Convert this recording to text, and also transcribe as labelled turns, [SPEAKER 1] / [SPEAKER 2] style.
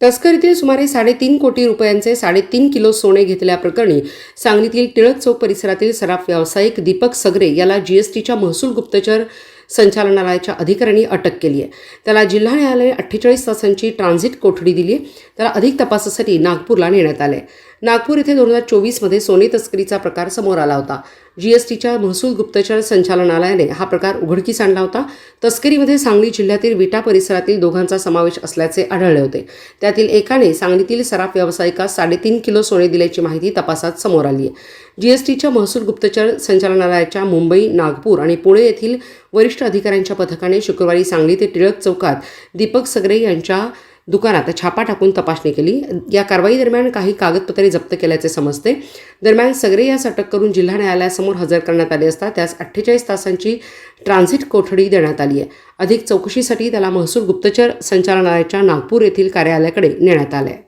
[SPEAKER 1] तस्करीतील सुमारे साडेतीन कोटी रुपयांचे साडेतीन किलो सोने घेतल्याप्रकरणी सांगलीतील टिळक चौक परिसरातील सराफ व्यावसायिक दीपक सगरे याला जीएसटीच्या महसूल गुप्तचर संचालनालयाच्या अधिकाऱ्यांनी अटक केली आहे. त्याला जिल्हा न्यायालयाने अठ्ठेचाळीस तासांची ट्रान्झिट कोठडी दिली आहे. त्याला अधिक तपासासाठी नागपूरला नेण्यात आले नागपूर येथे दोन हजार चोवीसमध्ये सोने तस्करीचा प्रकार समोर आला होता. जीएसटीच्या महसूल गुप्तचर संचालनालयाने हा प्रकार उघडकीस आणला होता. तस्करीमध्ये सांगली जिल्ह्यातील विटा परिसरातील दोघांचा समावेश असल्याचे आढळले होते. त्यातील एकाने सांगलीतील सराफ व्यावसायिकास साडेतीन किलो सोने दिल्याची माहिती तपासात समोर आली आहे. जीएसटीच्या महसूल गुप्तचर संचालनालयाच्या मुंबई नागपूर आणि पुणे येथील वरिष्ठ अधिकाऱ्यांच्या पथकाने शुक्रवारी सांगली ते टिळक चौकात दीपक सगरे यांच्या दुकानात छापा टाकून तपासणी केली. या कारवाई दरम्यान काही कागदपत्रे जप्त केल्याचे समजते. दरम्यान सगरे यास अटक करून जिल्हा न्यायालयासमोर हजर करण्यात आले असता त्यास अठ्ठेचाळीस तासांची ट्रान्झिट कोठडी देण्यात आली आहे. अधिक चौकशीसाठी त्याला महसूल गुप्तचर संचालनालयाच्या नागपूर येथील कार्यालयाकडे नेण्यात आलं आहे